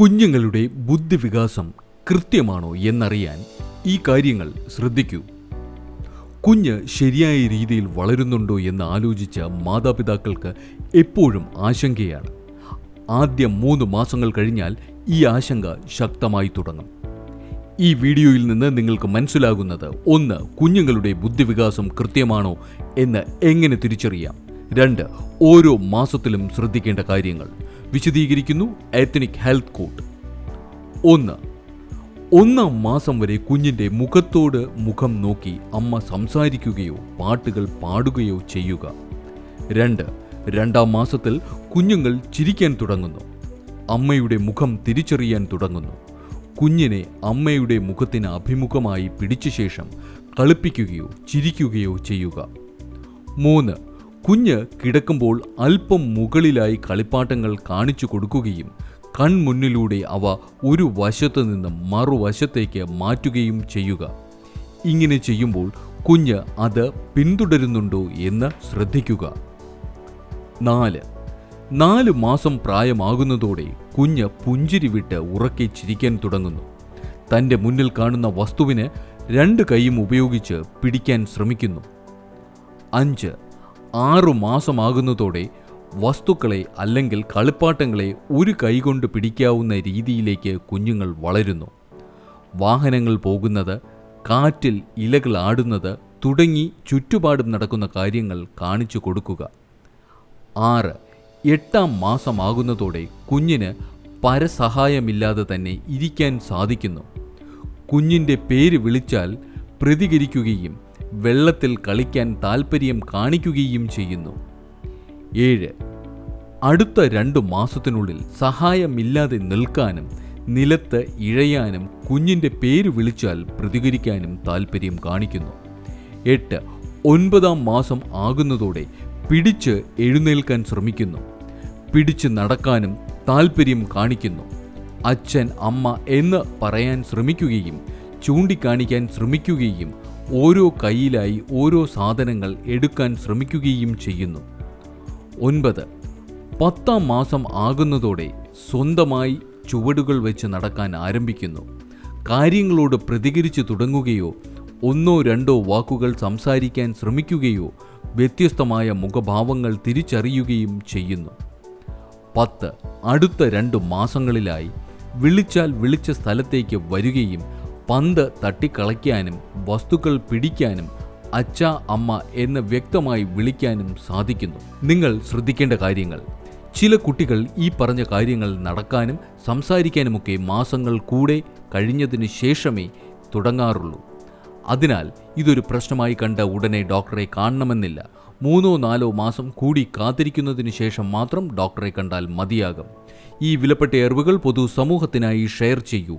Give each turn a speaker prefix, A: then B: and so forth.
A: കുഞ്ഞുങ്ങളുടെ ബുദ്ധിവികാസം കൃത്യമാണോ എന്നറിയാൻ ഈ കാര്യങ്ങൾ ശ്രദ്ധിക്കൂ. കുഞ്ഞ് ശരിയായ രീതിയിൽ വളരുന്നുണ്ടോ എന്ന് ആലോചിച്ച മാതാപിതാക്കൾക്ക് എപ്പോഴും ആശങ്കയാണ്. ആദ്യ മൂന്ന് മാസങ്ങൾ കഴിഞ്ഞാൽ ഈ ആശങ്ക ശക്തമായി തുടങ്ങും. ഈ വീഡിയോയിൽ നിന്ന് നിങ്ങൾക്ക് മനസ്സിലാകുന്നത് ഒന്ന് കുഞ്ഞുങ്ങളുടെ ബുദ്ധിവികാസം കൃത്യമാണോ എന്ന് എങ്ങനെ തിരിച്ചറിയാം. രണ്ട് ഓരോ മാസത്തിലും ശ്രദ്ധിക്കേണ്ട കാര്യങ്ങൾ. വിശദീകരിക്കുന്നു എത്തനിക് ഹെൽത്ത് കോഡ് ഒന്ന്. ഒന്നാം മാസം വരെ കുഞ്ഞിന്റെ മുഖത്തോട് മുഖം നോക്കി അമ്മ സംസാരിക്കുകയോ പാട്ടുകൾ പാടുകയോ ചെയ്യുക. രണ്ട്. രണ്ടാം മാസത്തിൽ കുഞ്ഞുങ്ങൾ ചിരിക്കാൻ തുടങ്ങുന്നു. അമ്മയുടെ മുഖം തിരിച്ചറിയാൻ തുടങ്ങുന്നു. കുഞ്ഞിനെ അമ്മയുടെ മുഖത്തിന് അഭിമുഖമായി പിടിച്ച ശേഷം കളിപ്പിക്കുകയോ ചിരിക്കുകയോ ചെയ്യുക. മൂന്ന്. കുഞ്ഞ് കിടക്കുമ്പോൾ അല്പം മുകളിലായി കളിപ്പാട്ടങ്ങൾ കാണിച്ചു കൊടുക്കുകയും കൺമുന്നിലൂടെ അവ ഒരു വശത്ത് നിന്ന് മറുവശത്തേക്ക് മാറ്റുകയും ചെയ്യുക. ഇങ്ങനെ ചെയ്യുമ്പോൾ കുഞ്ഞ് അത് പിന്തുടരുന്നുണ്ടോ എന്ന് ശ്രദ്ധിക്കുക. നാല്. നാല് മാസം പ്രായമാകുന്നതോടെ കുഞ്ഞ് പുഞ്ചിരി വിട്ട് ഉറക്കി ചിരിക്കാൻ തുടങ്ങുന്നു. തന്റെ മുന്നിൽ കാണുന്ന വസ്തുവിന് രണ്ട് കൈയും ഉപയോഗിച്ച് പിടിക്കാൻ ശ്രമിക്കുന്നു. അഞ്ച്. ആറു മാസമാകുന്നതോടെ വസ്തുക്കളെ അല്ലെങ്കിൽ കളിപ്പാട്ടങ്ങളെ ഒരു കൈകൊണ്ട് പിടിക്കാവുന്ന രീതിയിലേക്ക് കുഞ്ഞുങ്ങൾ വളരുന്നു. വാഹനങ്ങൾ പോകുന്നത് കാറ്റിൽ ഇലകൾ ആടുന്നത് തുടങ്ങി ചുറ്റുപാടും നടക്കുന്ന കാര്യങ്ങൾ കാണിച്ചു കൊടുക്കുക. ആറ് എട്ടാം മാസമാകുന്നതോടെ കുഞ്ഞിന് പരസഹായമില്ലാതെ തന്നെ ഇരിക്കാൻ സാധിക്കുന്നു. കുഞ്ഞിന്റെ പേര് വിളിച്ചാൽ പ്രതികരിക്കുകയും വെള്ളത്തിൽ കളിക്കാൻ താൽപ്പര്യം കാണിക്കുകയും ചെയ്യുന്നു. ഏഴ്. അടുത്ത രണ്ടു മാസത്തിനുള്ളിൽ സഹായമില്ലാതെ നിൽക്കാനും നിലത്ത് ഇഴയാനും കുഞ്ഞിന്റെ പേര് വിളിച്ചാൽ പ്രതികരിക്കാനും താൽപ്പര്യം കാണിക്കുന്നു. എട്ട്. ഒൻപതാം മാസം ആകുന്നതോടെ പിടിച്ച് എഴുന്നേൽക്കാൻ ശ്രമിക്കുന്നു. പിടിച്ച് നടക്കാനും താൽപ്പര്യം കാണിക്കുന്നു. അച്ഛൻ അമ്മ എന്ന് പറയാൻ ശ്രമിക്കുകയും ചൂണ്ടിക്കാണിക്കാൻ ശ്രമിക്കുകയും ഓരോ കൈയിലായി ഓരോ സാധനങ്ങൾ എടുക്കാൻ ശ്രമിക്കുകയും ചെയ്യുന്നു. ഒൻപത് പത്താം മാസം ആകുന്നതോടെ സ്വന്തമായി ചുവടുകൾ വെച്ച് നടക്കാൻ ആരംഭിക്കുന്നു. കാര്യങ്ങളോട് പ്രതികരിച്ചു തുടങ്ങുകയോ ഒന്നോ രണ്ടോ വാക്കുകൾ സംസാരിക്കാൻ ശ്രമിക്കുകയോ വ്യത്യസ്തമായ മുഖഭാവങ്ങൾ തിരിച്ചറിയുകയും ചെയ്യുന്നു. പത്ത് അടുത്ത രണ്ട് മാസങ്ങളിലായി വിളിച്ചാൽ വിളിച്ച സ്ഥലത്തേക്ക് വരികയും പന്ത് തട്ടിക്കളയ്ക്കാനും വസ്തുക്കൾ പിടിക്കാനും അച്ഛ അമ്മ എന്ന് വ്യക്തമായി വിളിക്കാനും സാധിക്കുന്നു. നിങ്ങൾ ശ്രദ്ധിക്കേണ്ട കാര്യങ്ങൾ. ചില കുട്ടികൾ ഈ പറഞ്ഞ കാര്യങ്ങൾ നടക്കാനും സംസാരിക്കാനുമൊക്കെ മാസങ്ങൾ കൂടെ കഴിഞ്ഞതിന് ശേഷമേ തുടങ്ങാറുള്ളൂ. അതിനാൽ ഇതൊരു പ്രശ്നമായി കണ്ട ഉടനെ ഡോക്ടറെ കാണണമെന്നില്ല. മൂന്നോ നാലോ മാസം കൂടി കാത്തിരിക്കുന്നതിന് ശേഷം മാത്രം ഡോക്ടറെ കണ്ടാൽ മതിയാകും. ഈ വിലപ്പെട്ട അറിവുകൾ പൊതു സമൂഹത്തിനായി ഷെയർ ചെയ്യൂ.